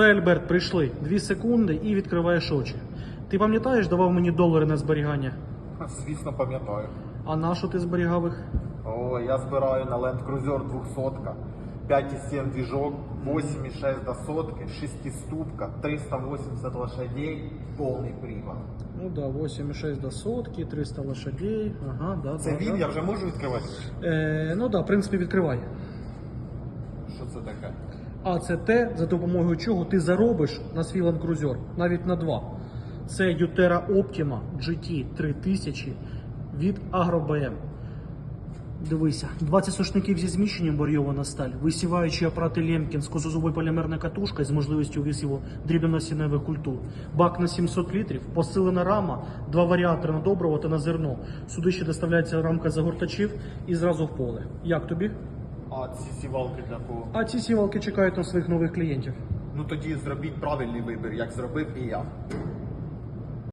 Все, Альберт, прийшли. Дві секунди і відкриваєш очі. Ти пам'ятаєш, давав мені долари на зберігання? Звісно, пам'ятаю. А на що ти зберігав їх? О, я збираю на Land Cruiser 200, 5,7 движок, 8,6 до сотки, 6-ступка, 380 лошадей, повний привод. Ну да, 8,6 до сотки, 300 лошадей. Ага, да. Це да, він, да. я вже можу відкривати? Е, ну да, в принципі, відкривай. Що це таке? А це те, за допомогою чого ти заробиш на свій Land Cruiser, навіть на два. Це Yutera Optima GT 3000 від AgroBM. Дивися, 20 сушників зі зміщенням барйована сталь, висіваючі апарати Лемкін з козозубою полімерною катушкою з можливістю висіву дрібно-насінневих культур, бак на 700 літрів, посилена рама, два варіатори на добриво та на зерно. Сюди ще доставляється рамка загортачів і зразу в поле. Як тобі? А ці сівалки для кого? А ці сівалки чекають на своїх нових клієнтів. Ну тоді зробіть правильний вибір, як зробив і я.